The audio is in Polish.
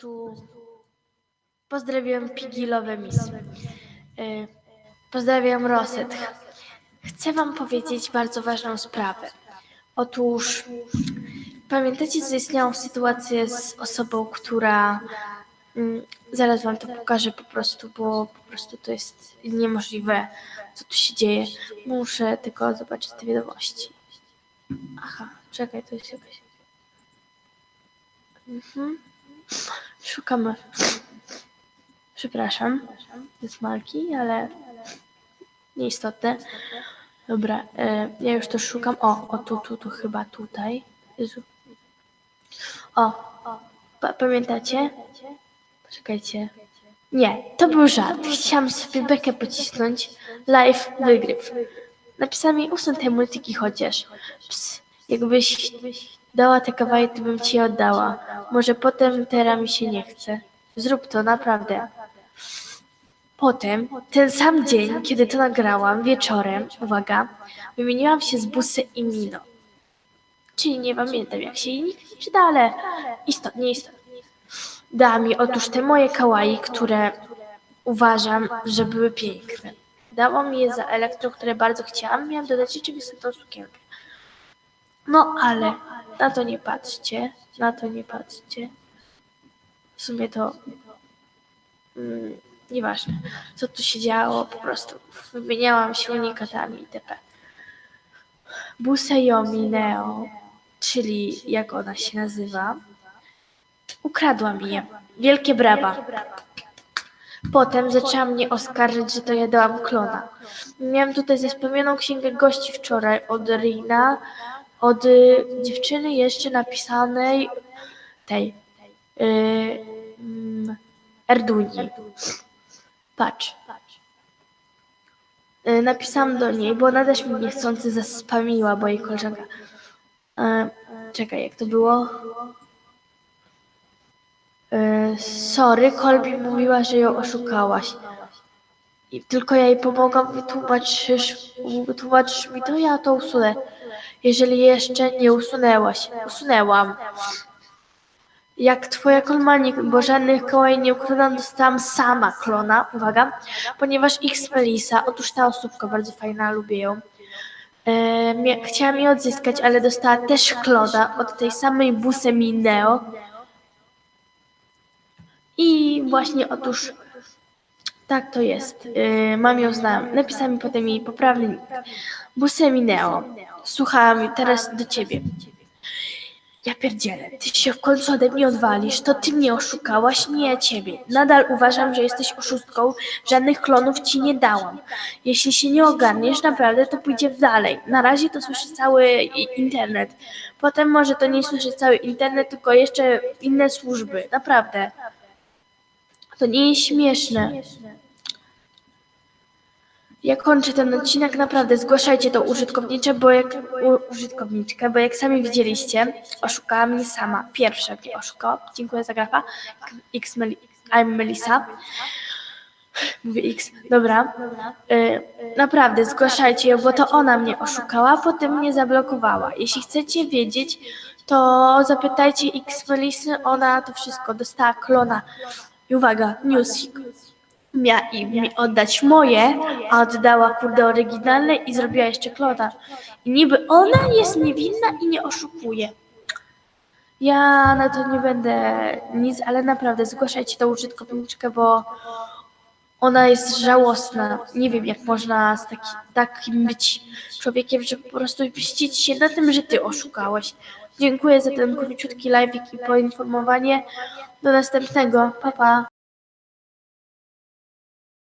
tu pozdrawiam Pigilowe Miss. Y, Pozdrawiam Roset. Chcę Wam powiedzieć bardzo ważną sprawę. Otóż pamiętacie, że istniałą sytuację z osobą, która. mm, Zaraz Wam to pokażę po prostu, bo po prostu to jest niemożliwe, co tu się dzieje. Muszę tylko zobaczyć te wiadomości. Aha, czekaj, to jest jakaś. Mhm. Szukamy. Przepraszam, jest marki, ale nieistotne. Dobra, e, ja już to szukam. O, o tu, tu, tu chyba tutaj. Jezu. O, pa, pamiętacie? Poczekajcie. Nie, to był żart. Chciałam sobie bekę pocisnąć. Live wygryw. Napisałam jej usuń te multiki chociaż. Ps, jakbyś dała te kawałki, to bym ci je oddała. Może potem teraz mi się nie chce. Zrób to, naprawdę. Potem, ten sam dzień, kiedy to nagrałam, wieczorem, uwaga, wymieniłam się z Busy i Mino. Czyli nie pamiętam, jak się jej nikt nie czyta, ale istotnie, istotnie. Dała mi otóż te moje kawaii, które uważam, że były piękne. Dała mi je za elektro, które bardzo chciałam. Miałam dodać jeszcze wysoką sukienkę. No ale na to nie patrzcie, na to nie patrzcie. W sumie to mm, nieważne, co tu się działo, po prostu wymieniałam się unikatami itp. Buseyomi Neo, czyli jak ona się nazywa, ukradła mi je. Wielkie brawa. Potem zaczęła mnie oskarżyć, że to ja dałam klona. Miałam tutaj zespomnianą księgę gości wczoraj od Rina, od y, dziewczyny jeszcze napisanej tej y, mm, Erduni. Patrz. Y, napisałam do niej, bo ona też mnie niechcący zaspamiła, bo jej koleżanka. Y, czekaj, jak to było? Y, sorry, Kolbi mówiła, że ją oszukałaś. I tylko ja jej pomogłam, wytłumaczysz, wytłumaczysz mi to, ja to usunę. Jeżeli jeszcze nie usunęłaś. Usunęłam. Jak twoja kolmanik, bo żadnych kołaj nie ukradłam, dostałam sama klona, uwaga, ponieważ X Melisa, otóż ta osóbka bardzo fajna, lubię ją. E, chciałam jej odzyskać, ale dostała też klona od tej samej Busemi Neo. I właśnie otóż tak to jest. Yy, mam ją znam. Napisała mi potem jej poprawny nick. Busemi Neo. Słuchałam teraz do ciebie. Ja pierdzielę, ty się w końcu ode mnie odwalisz, to ty mnie oszukałaś, nie ja ciebie. Nadal uważam, że jesteś oszustką, żadnych klonów ci nie dałam. Jeśli się nie ogarniesz naprawdę, to pójdzie w dalej. Na razie to słyszy cały internet. Potem może to nie słyszy cały internet, tylko jeszcze inne służby. Naprawdę. To nie jest śmieszne. Ja kończę ten odcinek, naprawdę zgłaszajcie to użytkownicze, bo jak u, użytkowniczkę, bo jak sami widzieliście, oszukała mnie sama. Pierwsza mnie oszukała. Dziękuję za grafa. X I'm Melisa. Mówię X, dobra. Y, naprawdę, zgłaszajcie ją, bo to ona mnie oszukała, potem mnie zablokowała. Jeśli chcecie wiedzieć, to zapytajcie X Melisy, ona to wszystko dostała klona. I uwaga, newsik. Miała mi oddać moje, a oddała kurde oryginalne i zrobiła jeszcze klona. I niby ona jest niewinna i nie oszukuje. Ja na to nie będę nic, ale naprawdę zgłaszajcie tą użytkowniczkę, bo ona jest żałosna. Nie wiem, jak można z taki, takim być człowiekiem, że po prostu mścić się na tym, że ty oszukałeś. Dziękuję za ten króciutki live i poinformowanie. Do następnego. Pa, pa.